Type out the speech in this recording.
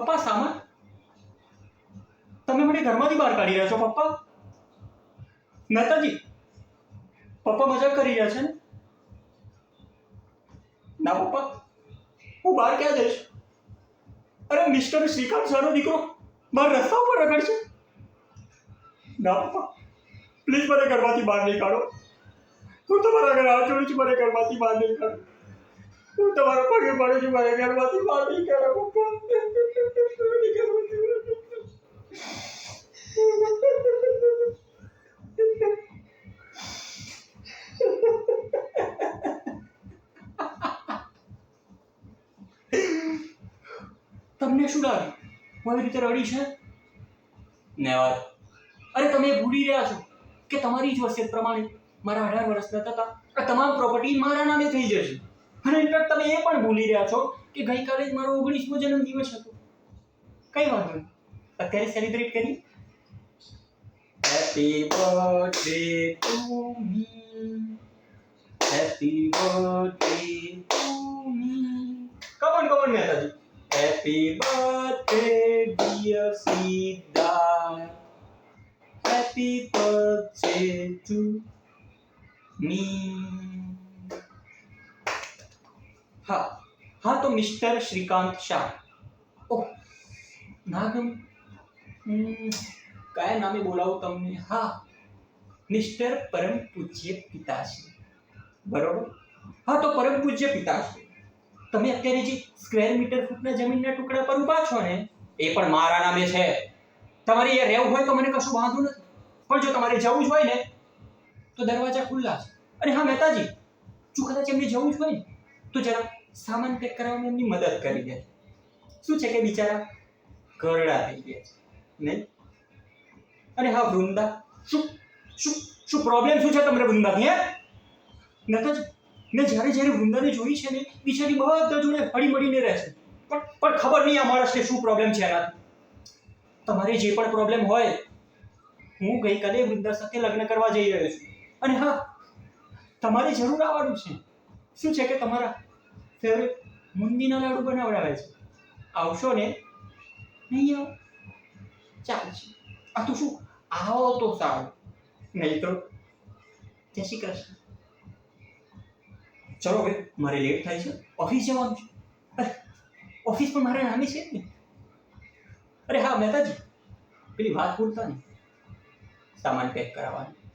પપ્પા, સામા? તમે મને ઘરમાંથી બહાર કાઢી રહ્યા છો, પપ્પા. મહેતાજી પપ્પા મજાક કરી રહ્યા છે ને? ના, પપ્પા. હું બહાર ક્યાં જઈશ? અરે મિસ્ટર શ્રીકાંત સરનો દીકરો બહાર રસ્તા ઉપર રખડશે. ના, પપ્પા. પ્લીઝ મને ઘરમાંથી બહાર નહીં કાઢો. હું તમારા ઘરે હાથ જોડું છું, મને ઘરમાંથી બહાર નહીં કાઢો. હું તમારા પગે પડું છું, મને ઘરમાંથી બહાર નહીં કાઢો. તમને શું લાગે હું એવી રીતે રડી છે? નેવર અરે તમે ભૂલી રહ્યા છો કે તમારી જ વસિયત પ્રમાણે મારા અઢાર વર્ષના થતા આ તમામ પ્રોપર્ટી મારા નામે થઈ જશે. અને ઇનફેક્ટ તમે એ પણ ભૂલી રહ્યા છો કે ગઈકાલે જ મારો ઓગણીસમો જન્મદિવસ હતો. કઈ વાંધો નહીં. અત્યારે સેલિબ્રેટ કરી. Happy birthday to me happy birthday to me come on come on Mehtaji happy birthday dear Siddharth happy birthday to me હા હા તો મિસ્ટર શ્રીકાંત શાહ ઓહ ના ગમ હમ, કયા નામે બોલાવું તમને હા મિસ્ટર પરમ પૂજ્ય પિતાશ્રી બરોબર હા તો પરમ પૂજ્ય પિતાશ્રી તમે અત્યારે જે સ્ક્વેર મીટર ફૂટના જમીનના ટુકડા પર ઊભા છો ને એ પણ મારા નામે છે. તમારે એ રહેવું હોય તો મને કશું વાંધો નથી. પણ જો તમારે જવું જ હોય ને તો દરવાજા ખુલ્લા છે. અને હા મહેતાજી જો કદાચ એમને જવું જ હોય ને તો જરા સામાન પેક કરવામાં એમની મદદ કરી દે. શું છે કે બિચારા? ઘરડા થઈ ગયા છે. નહીં? અને હા વૃંદા. શું શું શું પ્રોબ્લેમ શું છે તમને વૃંદાથી હે? મહેતાજી મેં જ્યારે જ્યારે વૃંદાને જોઈ છે ને બિચારી બધા જોડે હળી મળીને રહે છે. પણ પણ ખબર નહીં આ માણસને શું પ્રોબ્લેમ છે એનાથી. તમારે જે પણ પ્રોબ્લેમ હોય હું ગઈકાલે વૃંદા સાથે લગ્ન કરવા જઈ રહ્યો છું. અને હા તમારે જરૂર આવવાનું છે. શું છે કે તમારા ફેવરેટ મુંદીના લાડુ બનાવડાવે છે? આવશો ને? નહીં આવો. ચાલશે આ તો શું? આવો તો સારું. નહીં તો? જય શ્રી કૃષ્ણ. ચલો હવે, મારે લેટ થાય છે. ઓફિસ જવાનું છે. ઓફિસ પણ મારા નામે છે ને. અરે હા, મહેતાજી, પેલી વાત ભૂલતા ને સામાન પેક કરાવવાની.